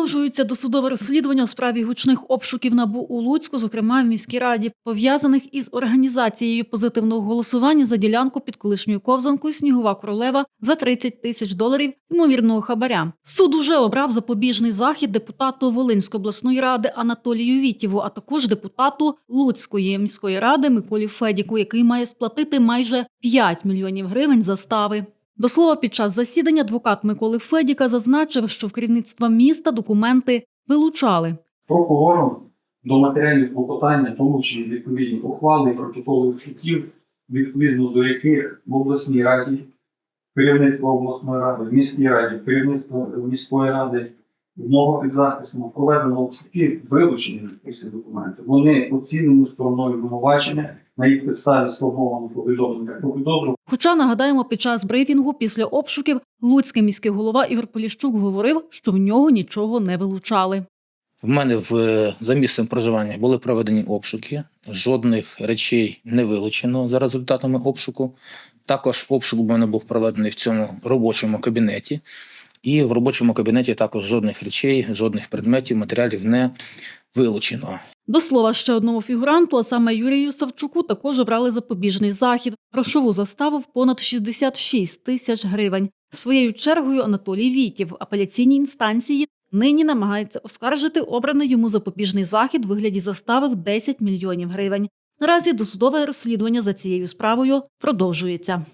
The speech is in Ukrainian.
Продовжується досудове розслідування у справі гучних обшуків набу у Луцьку, зокрема в міській раді, пов'язаних із організацією позитивного голосування за ділянку під колишньою ковзанкою Снігова королева за 30 тисяч доларів ймовірного хабаря. Суд уже обрав запобіжний захід депутату Волинської обласної ради Анатолію Вітєву, а також депутату Луцької міської ради Миколі Федіку, який має сплатити майже 5 мільйонів гривень застави. До слова, під час засідання адвокат Миколи Федіка зазначив, що в керівництва міста документи вилучали. прокурором до матеріалів клопотання, що відповідні ухвали і протоколи обшуків, відповідно до яких в обласній раді, керівництво обласної ради, в міській раді, керівництво міської ради, під захистом проведено обшуки, вилучені ці документи. Вони оцінені стороною обвинувачення, на їх підставі сформовано повідомлення про підозру Хоча нагадаємо, під час брифінгу після обшуків Луцький міський голова Ігор Поліщук говорив, що в нього нічого не вилучали. В мене в е, за місцем проживання були проведені обшуки. Жодних речей не вилучено за результатами обшуку. Також обшук у мене був проведений в цьому робочому кабінеті. І в робочому кабінеті також жодних речей, жодних предметів, матеріалів не вилучено. До слова, ще одному фігуранту, а саме Юрію Савчуку, також обрали запобіжний захід. Грошову заставу в понад 66 тисяч гривень. Своєю чергою Анатолій Вітів в апеляційній інстанції нині намагається оскаржити обраний йому запобіжний захід в вигляді застави в 10 мільйонів гривень. Наразі досудове розслідування за цією справою продовжується.